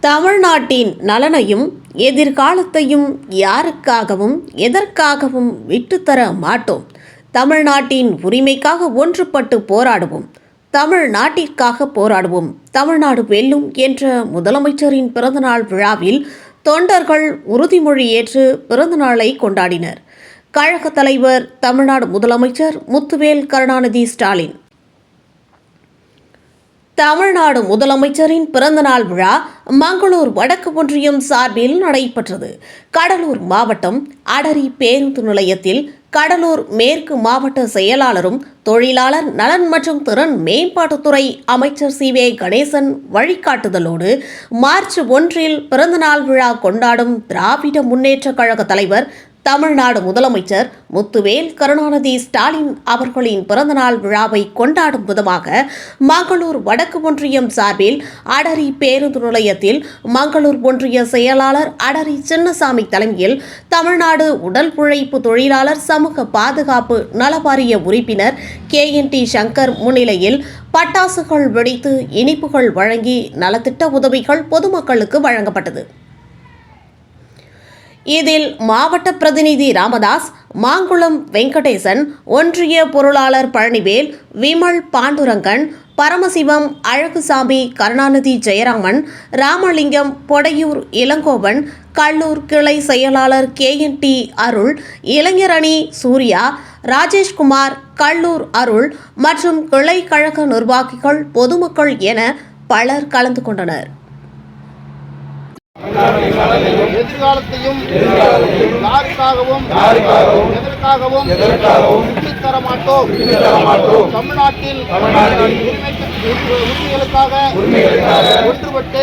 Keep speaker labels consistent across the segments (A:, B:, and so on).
A: தமிழ்நாட்டின் நலனையும் எதிர்காலத்தையும் யாருக்காகவும் எதற்காகவும் விட்டுத்தர மாட்டோம். தமிழ்நாட்டின் உரிமைக்காக ஒன்றுபட்டு போராடுவோம். தமிழ்நாட்டிற்காக போராடுவோம். தமிழ்நாடு வெல்லும் என்ற முதலமைச்சரின் பிறந்தநாள் விழாவில் தொண்டர்கள் உறுதிமொழி ஏற்று பிறந்தநாளை கொண்டாடினர். கழக தலைவர் தமிழ்நாடு முதலமைச்சர் முத்துவேல் கருணாநிதி ஸ்டாலின் தமிழ்நாடு முதலமைச்சரின் பிறந்தநாள் விழா மங்களூர் வடக்கு ஒன்றியம் சார்பில் நடைபெற்றது. கடலூர் மாவட்டம் அடரி பேருந்து நிலையத்தில் கடலூர் மேற்கு மாவட்ட செயலாளரும் தொழிலாளர் நலன் மற்றும் திறன் மேம்பாட்டுத்துறை அமைச்சர் சி. வே. கணேசன் வழிகாட்டுதலோடு மார்ச் ஒன்றில் பிறந்தநாள் விழா கொண்டாடும் திராவிட முன்னேற்றக் கழக தலைவர் தமிழ்நாடு முதலமைச்சர் முத்துவேல் கருணாநிதி ஸ்டாலின் அவர்களின் பிறந்தநாள் விழாவை கொண்டாடும் விதமாக மங்களூர் வடக்கு ஒன்றியம் சார்பில் அடரி பேருந்து நிலையத்தில் மங்களூர் ஒன்றிய செயலாளர் அடரி சின்னசாமி தலைமையில் தமிழ்நாடு உடல் உழைப்பு தொழிலாளர் சமூக பாதுகாப்பு நலவாரிய உறுப்பினர் கே என் டி சங்கர் முன்னிலையில் பட்டாசுகள் வெடித்து இனிப்புகள் வழங்கி நலத்திட்ட உதவிகள் பொதுமக்களுக்கு வழங்கப்பட்டது. இதில் மாவட்ட பிரதிநிதி ராமதாஸ் மாங்குளம் வெங்கடேசன் ஒன்றிய பொருளாளர் பழனிவேல் விமல் பாண்டுரங்கன் பரமசிவம் அழகுசாமி கருணாநிதி ஜெயராமன் ராமலிங்கம் பொடையூர் இளங்கோவன் கல்லூர் கிளை செயலாளர் கே. என். டி. அருள் இளைஞரணி சூர்யா ராஜேஷ்குமார் கல்லூர் அருள் மற்றும் கிளை கழக நிர்வாகிகள் பொதுமக்கள் என பலர் கலந்து கொண்டனர்.
B: எதிர்காலத்தையும் யாருக்காகவும் எதற்காகவும் தர மாட்டோம். தமிழ்நாட்டில் உரிமைகளுக்காக ஒன்றுபட்டு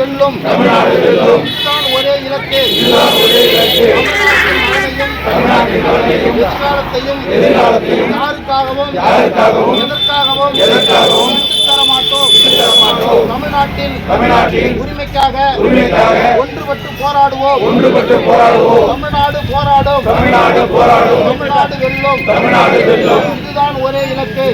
B: வெல்லும் இதுதான் ஒரே இலக்கு. எதிர்காலத்தையும் யாருக்காகவும் எதற்காகவும் தர மாட்டோம் தமிழ்நாட்டின் உரிமைக்காக ஒன்றுபட்டு போராடுவோம். தமிழ்நாடு போராடும். தமிழ்நாடு வெல்லும் இதுதான் ஒரே இலக்கு.